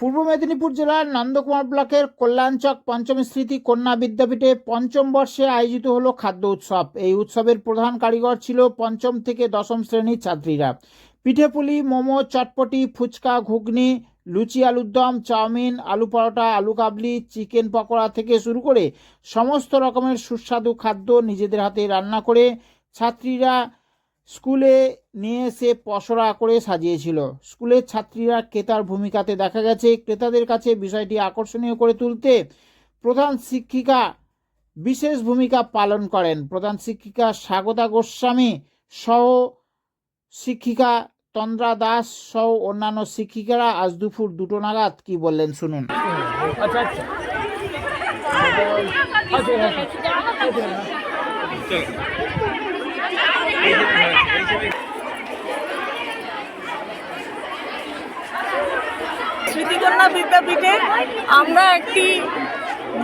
পূর্ব মেদিনীপুর জেলার নন্দকুমার ব্লকের কল্যাণচক পঞ্চম স্মৃতি কন্যা বিদ্যাপীঠে পঞ্চম বর্ষে আয়োজিত হলো খাদ্য উৎসব। এই উৎসবের প্রধান কারিগর ছিল পঞ্চম থেকে দশম শ্রেণির ছাত্রীরা। পিঠেপুলি মোমো, চটপটি, ফুচকা, ঘুগনি, লুচি আলুর দম চাউমিন, আলু পরোটা, আলু কাবলি, চিকেন পকোড়া থেকে শুরু করে সমস্ত রকমের সুস্বাদু খাদ্য নিজেদের হাতে রান্না করে ছাত্রীরা স্কুলে নিয়ে এসে পসরা করে সাজিয়েছিল। স্কুলের ছাত্রীরা ক্রেতার ভূমিকাতে দেখা গেছে ক্রেতাদের কাছে বিষয়টি আকর্ষণীয় করে তুলতে প্রধান শিক্ষিকা বিশেষ ভূমিকা পালন করেন। প্রধান শিক্ষিকা স্বাগতা গোস্বামী সহ শিক্ষিকা তন্দ্রা দাস সহ অন্যান্য শিক্ষিকারা আজ দুপুর দুটো নাগাদ কি বললেন শুনুন। আচ্ছা আচ্ছা। স্মৃতিকন্যা বিদ্যাপীঠে আমরা একটি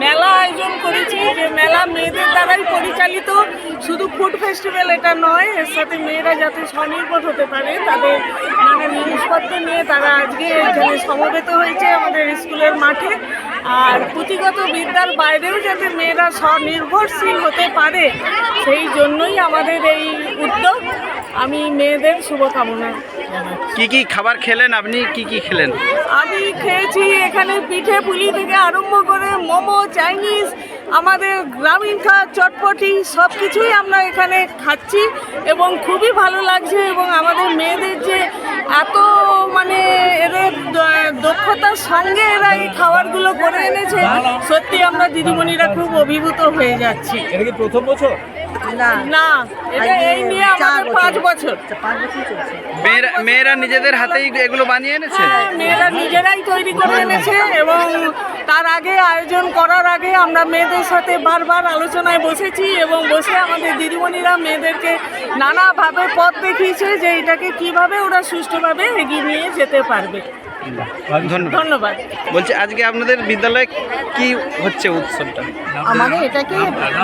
মেলা আয়োজন করেছি। যে মেলা মেয়েদের দ্বারাই পরিচালিত। শুধু ফুড ফেস্টিভ্যাল এটা নয়, এর সাথে মেয়েরা যাতে স্বনির্ভর হতে পারে, তাদের নানান জিনিসপত্র নিয়ে তারা আজকে এখানে সমবেত হয়েছে আমাদের স্কুলের মাঠে। আর পুঁথিগত বিদ্যার বাইরেও যাতে মেয়েরা স্বনির্ভরশীল হতে পারে, সেই জন্যই আমাদের এই উদ্যোগ। আমি মেয়েদের শুভকামনা কি কি খাবার খেলেন? আপনি কি কি খেলেন? আমি খেয়েছি এখানে পিঠে পুলি থেকে আরম্ভ করে মোমো চাইনিজ আমাদের গ্রামীণ খাবার চটপটি সব কিছুই আমরা এখানে খাচ্ছি এবং খুবই ভালো লাগছে এবং আমাদের মেয়েদের যে এত মানে এদের দক্ষতার সঙ্গে এরা এই খাবারগুলো করে এনেছে সত্যি আমরা দিদিমণিরা খুব অভিভূত হয়ে যাচ্ছি। এটা কি প্রথম বছর? না। না এটা এই নিয়ে চার আমাদের পাঁচ বছর। পাঁচ বছর মেয়েরা মেয়েরা নিজেদের হাতেই এগুলো বানিয়ে এনেছে? হ্যাঁ, মেয়েরা নিজেরাই তৈরি করে এনেছে এবং তার আগে আয়োজন করার আগে আমরা মেয়েদের সাথে বারবার আলোচনায় বসেছি এবং বসে আমাদের দিদিমণিরা মেয়েদেরকে নানাভাবে পথ দেখিয়েছে যে এটাকে কীভাবে ওরা সুষ্ঠুভাবে এগিয়ে নিয়ে যেতে পারবে। ধন্যবাদ। ধন্যবাদ। বলছি আজকে আপনাদের বিদ্যালয়ে কি হচ্ছে উৎসবটা? আমাদের এটাকে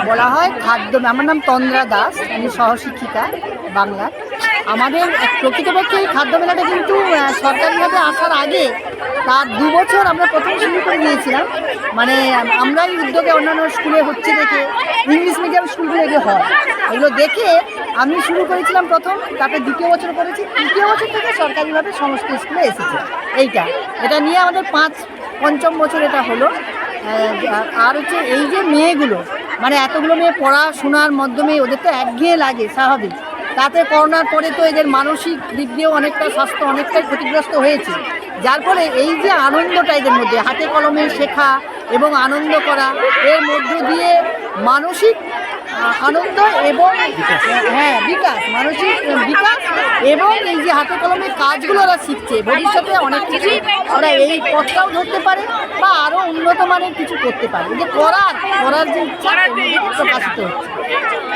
বলা হয় খাদ্য আমার নাম তন্দ্রা দাস, আমি সহশিক্ষিকা বাংলার। আমাদের প্রকৃতপক্ষে এই খাদ্য মেলাটা কিন্তু সরকারিভাবে আসার আগে তার দু বছর আমরা প্রথম শুরু করে নিয়েছিলাম মানে আম- আমরাই উদ্যোগে অন্যান্য স্কুলে হচ্ছে দেখে, ইংলিশ মিডিয়াম স্কুলগুলোকে হয়। এগুলো দেখে আমি শুরু করেছিলাম প্রথম, তারপরে দ্বিতীয় বছর করেছি। তৃতীয় বছর থেকে সরকারিভাবে সমস্ত স্কুলে এসেছে। এইটা, এটা নিয়ে আমাদের পাঁচ, পঞ্চম বছর এটা হলো। আর হচ্ছে এই যে মেয়েগুলো মানে এতগুলো মেয়ে পড়াশোনার মাধ্যমে ওদের তো একঘেয়ে লাগে, স্বাভাবিক। তাতে করোনার পরে তো এদের মানসিক দিক দিয়েও অনেকটা স্বাস্থ্য অনেকটাই ক্ষতিগ্রস্ত হয়েছে। যার ফলে এই যে আনন্দটা এদের মধ্যে, হাতে কলমে শেখা এবং আনন্দ করা, এর মধ্য দিয়ে মানসিক আনন্দ এবং হ্যাঁ বিকাশ, মানসিক বিকাশ এবং এই যে হাতে কলমে কাজগুলো ওরা শিখছে। ভবিষ্যতে অনেক কিছু ওরা এই পথটাও ধরতে পারে বা উন্নত মানের কিছু করতে পারে যে করার করার যে ইচ্ছা। প্রকাশিত হচ্ছে।